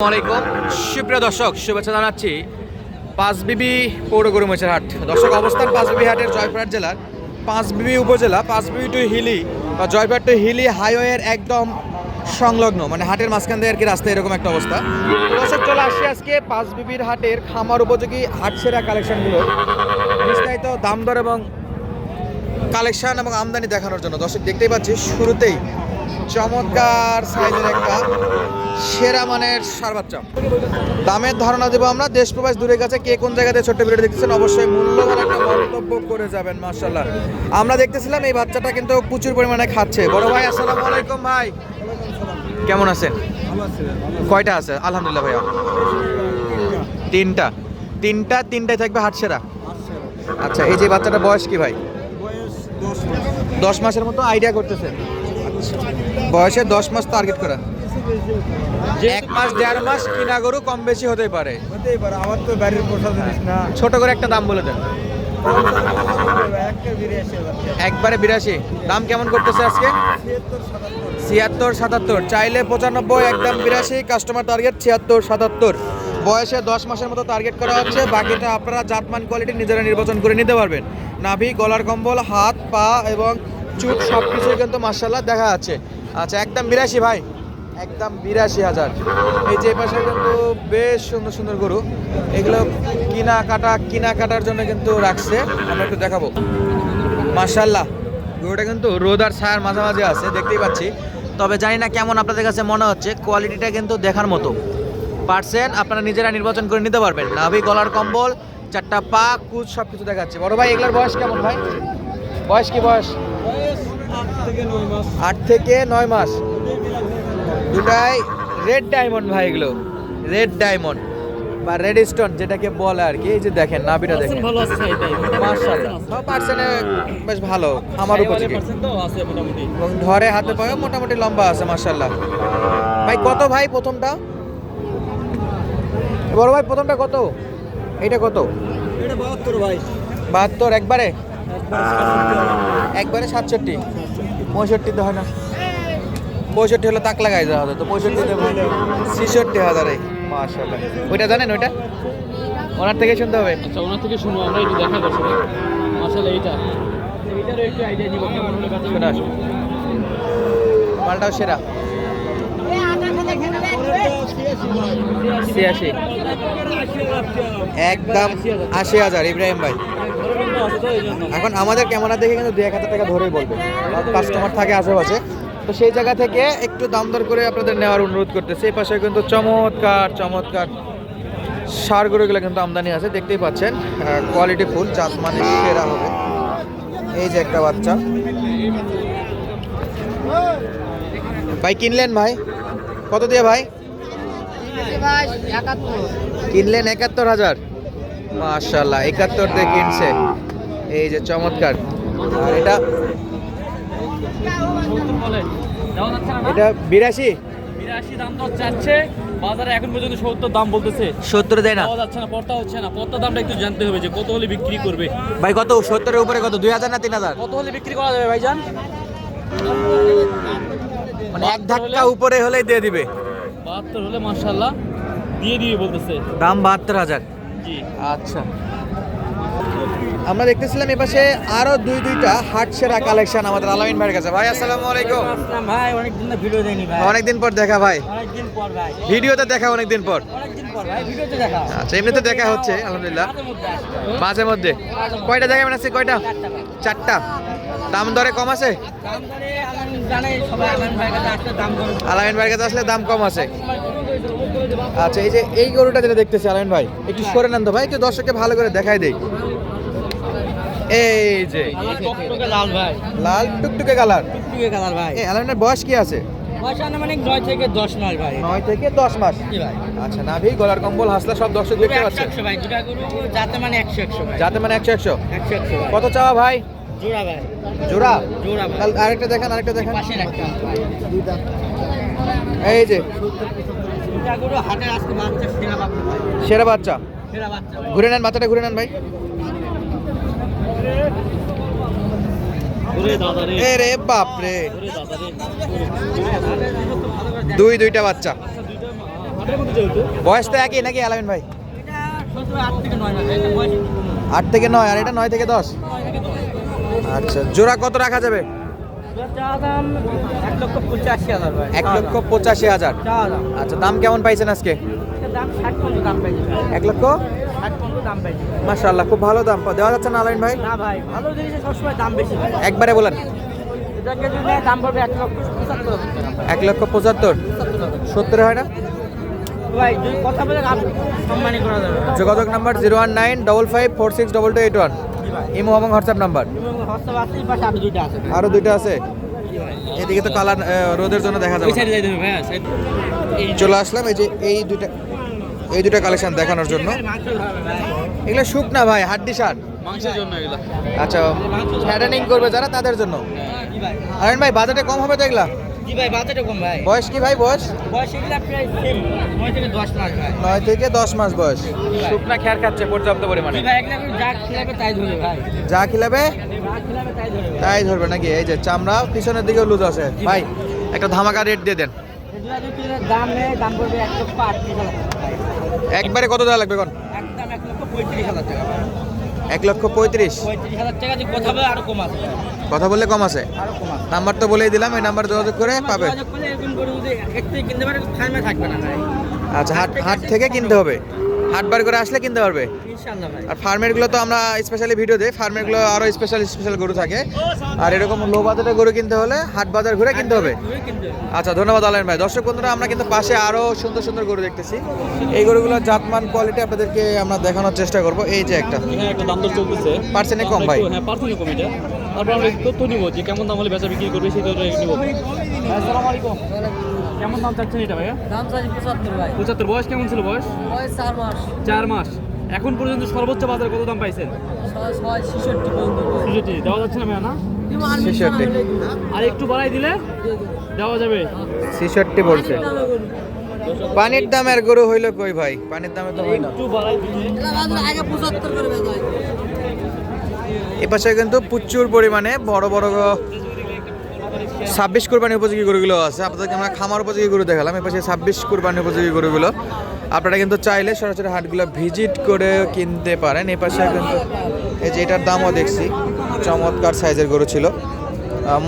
আসসালামাইকুম সুপ্রিয় দর্শক, শুভেচ্ছা জানাচ্ছি পাঁচবিবি পৌর গরুমেছের হাট। দর্শক, অবস্থান পাঁচবিবি হাটের জয়পুরহাট জেলার পাঁচবিবি উপজেলা, পাঁচবিবি টু হিলি বা জয়পুরহাট টু হিলি হাইওয়ের একদম সংলগ্ন মানে হাটের মাঝখান দিয়ে আর কি রাস্তা এরকম একটা অবস্থা। দর্শক, চলে আসছি আজকে পাঁচবিবির হাটের খামার উপযোগী হাট সেরা কালেকশনগুলো বিস্তারিত দাম দর এবং কালেকশন এবং আমদানি দেখানোর জন্য। দর্শক, দেখতেই পাচ্ছি শুরুতেই চমৎকার সাইজের একটা সেরা মানের সার বাচ্চা দামের ধারণা দেবো আমরা দেশ প্রবাস দূরে কাছে কে কোন জায়গাতে ছোট্ট ভিডিও দেখতেছেন অবশ্যই মূল্যবান একটা মন্তব্য করে যাবেন মার্শাল্লাহ আমরা দেখতেছিলাম এই বাচ্চাটা কিন্তু প্রচুর পরিমাণে খাচ্ছে। বড় ভাই আসসালামু আলাইকুম ভাই। কেমন আছেন? কয়টা আছে? আলহামদুলিল্লাহ ভাইয়া। তিনটা। তিনটা তিনটায় থাকবে হাট সেরা। আচ্ছা এই যে বাচ্চাটা বয়স কি ভাই? দশ মাসের মতো আইডিয়া করতেছেন। বয়সে দশ মাস টার্গেট করা। এক মাস দেড় মাস কিনা গরু কম বেশি হতেই পারে। হতেই পারে আমার তো বাড়ির পোষা জিনিস না। ছোট করে একটা দাম বলে দেন। একবারে বিরাশি। দাম কেমন করতেছে আজকে? ছিয়াত্তর সাতাত্তর। ছিয়াত্তর সাতাত্তর চাইলে পঁচানব্বই একদম বিরাশি। কাস্টমার টার্গেট ছিয়াত্তর সাতাত্তর। বয়সে দশ মাসের মতো টার্গেট করা হচ্ছে। বাকিটা আপনারা জাতমান কোয়ালিটি নিজেরা নির্বাচন করে নিতে পারবেন। নাভি গলার কম্বল হাত পা এবং চুট সব কিছুই কিন্তু মার্শাল্লাহ দেখা যাচ্ছে। আচ্ছা একদম বিরাশি ভাই। একদম বিরাশি হাজার। এই যে পাশে কিন্তু বেশ সুন্দর সুন্দর গরু। এগুলো কিনা কাটা, কিনা কাটার জন্য কিন্তু রাখছে। আমরা একটু দেখাবো। মার্শাল্লাহ গরুটা কিন্তু রোদ আর ছায়ার মাঝামাঝি আছে, দেখতেই পাচ্ছি। তবে জানি না কেমন আপনাদের কাছে মনে হচ্ছে কোয়ালিটিটা কিন্তু দেখার মতো। পার্সেন্ট আপনারা নিজেরা নির্বাচন করে নিতে পারবেন। নাভি, গলার কম্বল, চারটা পা, কুচ সব কিছু দেখাচ্ছে। বড় ভাই, এগুলোর বয়স কেমন ভাই? বয়স কি বয়স? আট থেকে নয় মাস। থেকে দুটাই রেড ডায়মন্ড ভাই এগুলো। রেড ডায়মন্ড বা রেড স্টোন যেটাকে বলে আর কি। এই যে দেখেন নাভিটা দেখেন। ভালো আছে পার্সেন্টে বেশ ভালো। আমার আছে মোটামুটি। এবং ধরে হাতে পায়ে মোটামুটি লম্বা আছে মার্শাল্লাহ ভাই কত ভাই প্রথমটা? বড় ভাই প্রথমটা কত? এটা কত? এটা বাহাত্তর ভাই। বাহাত্তর একবারে? একবারে সাতষট্টি। পঁয়ষট্টিতে হয় না। পঁয়ষট্টি হলে তাক লাগাই দেওয়া হতো তো পঁয়ষট্টি দেবো। ছেষট্টি হাজারে মার্শাল্লাহ ওইটা জানেন ওইটা? ওনার থেকে শুনতে হবে। আচ্ছা ওনার থেকে শুনব আমরা একটু দেখা দর্শক আসলে এইটা। এইটারও একটু আইডিয়া নিব কেমন হলে কাছে শোনা মালটাও সেরা। ছিয়াশি। একদম আশি হাজার ইব্রাহিম ভাই। এখন আমাদের ক্যামেরা দেখে কিন্তু দু এক হাজার টাকা ধরেই বলবে। কাস্টমার থাকে আশেপাশে। তো সেই জায়গা থেকে একটু দাম দর করে আপনাদের নেওয়ার অনুরোধ করতেছে। এই পাশে কিন্তু চমৎকার চমৎকার সার গরুগুলো কিন্তু আমদানি আছে, দেখতেই পাচ্ছেন। কোয়ালিটি ফুল জাত মানে সেরা হবে। এই যে একটা বাচ্চা। ভাই, কিনলেন ভাই? কত দিয়ে ভাই? কিনলেন একাত্তর হাজার। মাশাল্লাহ একাত্তর দিয়ে কিনছে। এই যে চমৎকার। আর এটা এটা বিরাশি। বিরাশি দাম তো চাচ্ছে। বাজারে এখন পর্যন্ত সত্তর দাম বলতেছে। সত্তর দেয় না। যাচ্ছে না পড়তা হচ্ছে না। পড়তা দামটা একটু জানতে হবে যে কত হলে বিক্রি করবে। ভাই কত? সত্তরের উপরে কত? দুই হাজার না তিন হাজার? কত হলে বিক্রি করা যাবে ভাই ভাইজান? মানে এক ধাক্কা উপরে হলেই দিয়ে দিবে। বাহাত্তর হলে মার্শাল্লাহ দিয়ে দিবে বলতেছে। দাম বাহাত্তর হাজার। জি। আচ্ছা। আমরা দেখতেছিলাম এপাশে আরও দুই দুইটা হাট সেরা কালেকশন আমাদের আলামিন ভাইয়ের কাছে। ভাই আসসালামু আলাইকুম। ভাই অনেকদিন ভিডিও দেয়নি ভাই। অনেকদিন পর দেখা ভাই। অনেকদিন পর ভাই। ভিডিওতে দেখা অনেকদিন পর। অনেকদিন পর ভাই ভিডিওতে দেখা। আচ্ছা এমনিতে দেখা হচ্ছে আলহামদুলিল্লাহ। মাঝে মধ্যে কয়টা জায়গায় আছে কয়টা? চারটা দাম দরে কম আছে? আলামিন ভাইয়ের কাছে আসলে দাম কম। আছে। আচ্ছা এই যে এই গরুটা যেটা দেখতেছি আলামিন ভাই একটু সরে নেন তো ভাই একটু দর্শককে ভালো করে দেখাই দেই। এই যে লাল ভাই। লাল টুকটুকে কালার? টুকটুকে কালার ভাই। এই বয়স কি আছে? বয়স থেকে মাস ভাই। নয় থেকে দশ মাস। কি ভাই। আচ্ছা নাভি গলার কম্বল হাসলা সব দর্শক দেখতে পাচ্ছে একশো ভাই দুটা গরু যাতে মানে একশো একশো ভাই। যাতে মানে একশো একশো। একশো একশো কত চাওয়া ভাই? জোড়া ভাই। জোড়া? জোড়া ভাই। তাহলে আরেকটা দেখেন আরেকটা দেখেন। পাশে এই যে। দুটা গরু হাটে আজকে বাচ্চা সেরা বাচ্চা। সেরা বাচ্চা। সেরা বাচ্চা ঘুরে নেন বাচ্চাটা ঘুরে নেন ভাই। রে বাপ রে। দুই দুইটা বাচ্চা। বয়স তো একই নাকি আলামিন ভাই? আট থেকে নয় আর এটা নয় থেকে দশ? আচ্ছা জোড়া কত রাখা যাবে? এক লক্ষ পঁচাশি হাজার। আচ্ছা দাম কেমন পাইছেন আজকে? এক লক্ষ? মাশাআল্লাহ খুব ভালো দাম দেওয়া যাচ্ছে না আলামিন ভাই? না ভাই ভালো জিনিসের সবসময় দাম বেশি একবারে বলেন। এক লক্ষ পঁচাত্তর সত্তর হয় না? যোগাযোগ number zero one nine double five four six double two eight one. Imo এবং হোয়াটসঅ্যাপ নাম্বার। আরও দুইটা আছে। এদিকে তো কালার রোদের জন্য দেখা যাবে চলে আসলাম এই যে এই দুইটা এই দুটা কালেকশন দেখানোর জন্য। এগুলো শুক না ভাই হাড্ডি শার্ট। মাংসের জন্য এগুলা। আচ্ছা ফ্যাটেনিং করবে যারা তাদের জন্য। আরেন ভাই বাজেটে কম হবে তো এগুলা? জি ভাই বাজারটা কম ভাই। বয়স কি ভাই বয়স? বয়স এগুলা প্রায় সেম নয় থেকে দশ মাস ভাই। নয় থেকে দশ মাস বয়স। শুকনা খেয়ার খাচ্ছে পর্যাপ্ত পরিমাণে। যা খেলাবে তাই ধরবে ভাই। যা খিলাবে? যা খেলাবে তাই ধরবে। তাই ধরবে নাকি? এই যে চামড়া পিছনের দিকেও লুজ আছে। ভাই একটা ধামাকা রেট দিয়ে দেন। দাম দাম পড়বে এক টাকা। একবারে কত দেওয়া লাগবে কোন একদম এক লক্ষ পঁয়ত্রিশ হাজার টাকা এক লক্ষ পঁয়ত্রিশ? টাকা কথা বললে কম আছে? নাম্বার তো বলেই দিলাম এই নাম্বার যোগাযোগ করে পাবে। আচ্ছা হাট হাট থেকে কিনতে হবে। হাট বার করে আসলে কিনতে পারবে। আর ফার্মেরগুলো তো আমরা স্পেশালি ভিডিও দিই ফার্মেরগুলো আরও স্পেশাল স্পেশাল গরু থাকে। আর এরকম লো বাজারে গরু কিনতে হলে হাট বাজার ঘুরে কিনতে হবে। আচ্ছা ধন্যবাদ আলাইন ভাই। দর্শক বন্ধুরা আমরা কিন্তু পাশে আরও সুন্দর সুন্দর গরু দেখতেছি। এই গরুগুলোর জাতমান কোয়ালিটি আপনাদেরকে আমরা দেখানোর চেষ্টা করব। এই যে একটা। এখানে একটা দাম দর চলতেছে। পার্সেন্টে কম ভাই। হ্যাঁ পার্সেন্টে কম এটা। তারপর আমরা তথ্য নিবো যে কেমন দাম হলে বেচা বিক্রি করবে সেই তথ্য নিবো। আসসালামু আলাইকুম। কেমন দাম চাচ্ছেন এটা ভাইয়া? দাম চাইছি পঁচাত্তর ভাই। পঁচাত্তর বয়স কেমন ছিল বয়স? বয়স চার মাস। চার মাস। এখন পর্যন্ত সর্বোচ্চ বাজারে কত দাম পাইছেন? ছেষট্টি দেওয়া যাচ্ছে না ভাইয়া না? ছেষট্টি। আর একটু বাড়াই দিলে দেওয়া যাবে। ছেষট্টি বলছে। পানির দামের গরু হইল কই ভাই? পানির দামে তো না। একটু বাড়াই দিলে। আগে পঁচাত্তর করে বেচাই এপাশে কিন্তু প্রচুর পরিমাণে বড় বড় ছাব্বিশ কোরবানি উপযোগী গরুগুলো আছে। আপনাদেরকে আমরা খামার উপযোগী গরু দেখালাম। এপাশে ছাব্বিশ কোরবানি উপযোগী গরুগুলো। আপনারা কিন্তু চাইলে সরাসরি হাটগুলো ভিজিট করে কিনতে পারেন। এপাশে কিন্তু এই যে এটার দামও দেখছি। চমৎকার সাইজের গরু ছিল।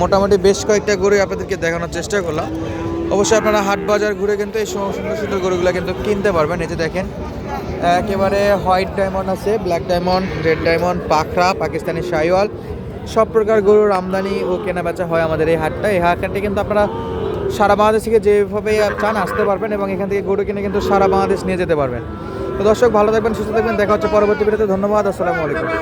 মোটামুটি বেশ কয়েকটা গরু আপনাদেরকে দেখানোর চেষ্টা করলাম। অবশ্যই আপনারা হাট বাজার ঘুরে কিন্তু এই সুন্দর সুন্দর গরুগুলো কিন্তু কিনতে পারবেন। এই যে দেখেন, একেবারে হোয়াইট ডায়মন্ড আছে, black diamond, red diamond, পাখরা, Pakistani Sahiwal. সব প্রকার গরুর আমদানি ও কেনা বেচা হয় আমাদের এই হাটটা। এই হাটটি কিন্তু আপনারা সারা বাংলাদেশ থেকে যেভাবে চান আসতে পারবেন এবং এখান থেকে গরু কিনে কিন্তু সারা বাংলাদেশ নিয়ে যেতে পারবেন। তো দর্শক, ভালো থাকবেন, সুস্থ থাকবেন। দেখা হচ্ছে পরবর্তী ভিডিওতে। ধন্যবাদ, আসসালামু আলাইকুম।